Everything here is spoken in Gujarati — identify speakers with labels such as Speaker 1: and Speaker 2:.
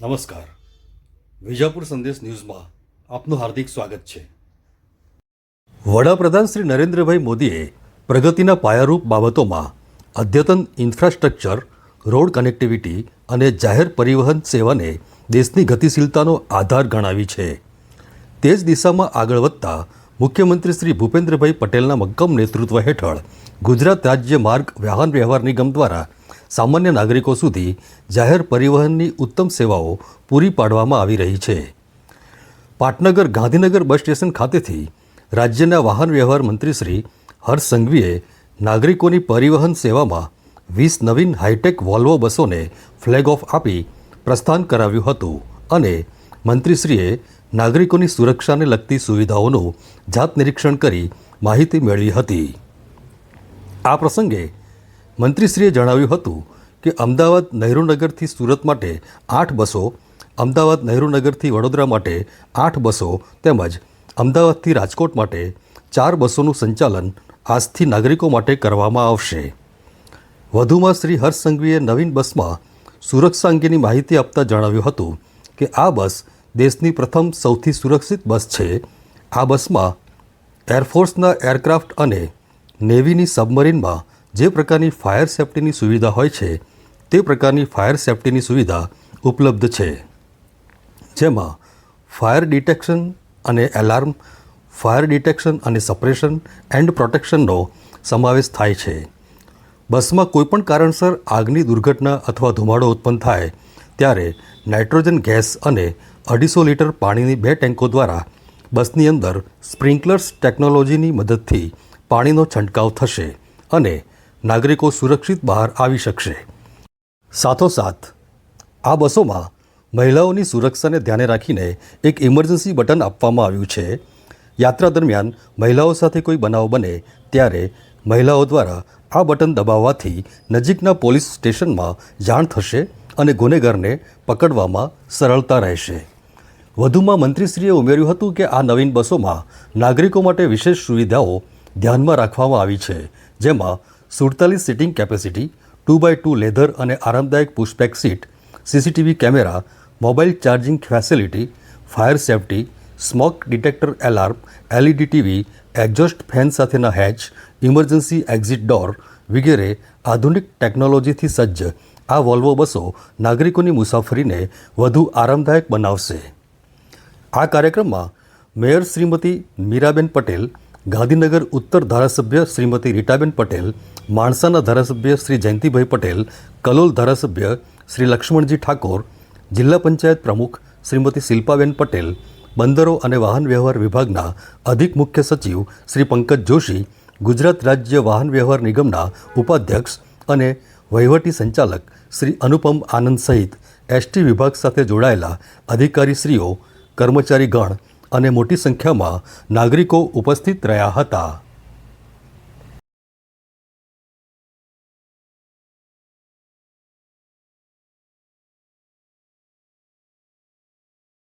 Speaker 1: નમસ્કાર. વિજાપુર સંદેશ ન્યૂઝમાં આપનું હાર્દિક સ્વાગત છે. વડાપ્રધાન શ્રી નરેન્દ્રભાઈ મોદીએ પ્રગતિના પાયારૂપ બાબતોમાં અદ્યતન ઇન્ફ્રાસ્ટ્રક્ચર, રોડ કનેક્ટિવિટી અને જાહેર પરિવહન સેવાને દેશની ગતિશીલતાનો આધાર ગણાવી છે. તે જ દિશામાં આગળ વધતા મુખ્યમંત્રી શ્રી ભૂપેન્દ્રભાઈ પટેલના મક્કમ નેતૃત્વ હેઠળ ગુજરાત રાજ્ય માર્ગ વાહન વ્યવહાર નિગમ દ્વારા સામાન્ય નાગરિકો સુધી જાહેર પરિવહનની ઉત્તમ સેવાઓ પૂરી પાડવામાં આવી રહી છે. પાટનગર ગાંધીનગર બસ સ્ટેશન ખાતેથી રાજ્યના વાહન વ્યવહાર મંત્રી શ્રી હર્ષ સંઘવીએ નાગરિકોની પરિવહન સેવામાં વીસ નવીન હાઈટેક વોલ્વો બસોને ફ્લેગ ઓફ આપી પ્રસ્થાન કરાવ્યું હતું અને મંત્રીશ્રીએ નાગરિકોની સુરક્ષાને લગતી સુવિધાઓનું જાત નિરીક્ષણ કરી માહિતી મેળવી હતી. આ પ્રસંગે મંત્રીશ્રીએ જણાવ્યું હતું કે અમદાવાદ નહેરુનગરથી સુરત માટે આઠ બસો, અમદાવાદ નહેરુનગરથી વડોદરા માટે આઠ બસો તેમજ અમદાવાદથી રાજકોટ માટે ચાર બસોનું સંચાલન આજથી નાગરિકો માટે કરવામાં આવશે. વધુમાં શ્રી હર્ષ સંઘવીએ નવીન બસમાં સુરક્ષા અંગેની માહિતી આપતા જણાવ્યું હતું કે આ બસ દેશની પ્રથમ સૌથી સુરક્ષિત બસ છે. આ બસમાં એરફોર્સના એરક્રાફ્ટ અને નેવીની સબમરીનમાં જે પ્રકારની ફાયર સેફ્ટીની સુવિધા હોય છે, તે પ્રકારની ફાયર સેફ્ટીની સુવિધા ઉપલબ્ધ છે. જેમાં ફાયર ડિટેક્શન અને એલાર્મ, ફાયર ડિટેક્શન અને સપરેશન એન્ડ પ્રોટેક્શનનો સમાવેશ થાય છે. બસમાં કોઈપણ કારણસર આગની દુર્ઘટના અથવા ધુમાડો ઉત્પન્ન થાય, ત્યારે નાઇટ્રોજન ગેસ અને અઢીસો લીટર પાણીની બે ટેન્કો દ્વારા બસની અંદર સ્પ્રિંકલર્સ ટેકનોલોજીની મદદથી પાણીનો છંટકાવ થશે અને નાગરિકો સુરક્ષિત બહાર આવી શકશે. સાથોસાથ, આ બસોમાં મહિલાઓની સુરક્ષાને ધ્યાને રાખીને એક ઇમરજન્સી બટન આપવામાં આવ્યું છે. યાત્રા દરમિયાન મહિલાઓ સાથે કોઈ બનાવ બને ત્યારે મહિલાઓ દ્વારા આ બટન દબાવવાથી નજીકના પોલીસ સ્ટેશનમાં જાણ થશે અને ગુનેગારને પકડવામાં સરળતા રહેશે. વધુમાં મંત્રીશ્રીએ ઉમેર્યું હતું કે આ નવીન બસોમાં નાગરિકો માટે વિશેષ સુવિધાઓ ધ્યાનમાં રાખવામાં આવી છે, જેમાં સુડતાલીસ seating capacity two by two leather અને આરામદાયક pushback seat CCTV camera mobile charging facility fire safety smoke detector alarm LED TV exhaust fan સાથેના હેચ ઇમરજન્સી એક્ઝિટ ડોર વગેરે આધુનિક ટેકનોલોજીથી સજ્જ આ વોલ્વો બસો નાગરિકોની મુસાફરીને વધુ આરામદાયક બનાવશે. આ કાર્યક્રમમાં મેયર શ્રીમતી મીરાબેન પટેલ ગાંધીનગર ઉત્તર ધારાસભ્ય શ્રીમતી રીટાબેન પટેલ, માણસાના ધારાસભ્ય શ્રી જયંતિભાઈ પટેલ, કલોલ ધારાસભ્ય શ્રી લક્ષ્મણજી ઠાકોર, જિલ્લા પંચાયત પ્રમુખ શ્રીમતી શિલ્પાબેન પટેલ, બંદરો અને વાહન વ્યવહાર વિભાગના અધિક મુખ્ય સચિવ શ્રી પંકજ જોશી, ગુજરાત રાજ્ય વાહન વ્યવહાર નિગમના ઉપાધ્યક્ષ અને વહીવટી સંચાલક શ્રી અનુપમ આનંદ સહિત એસટી વિભાગ સાથે જોડાયેલા અધિકારીશ્રીઓ, કર્મચારીગણ અને મોટી સંખ્યામાં નાગરિકો ઉપસ્થિત રહ્યા હતા.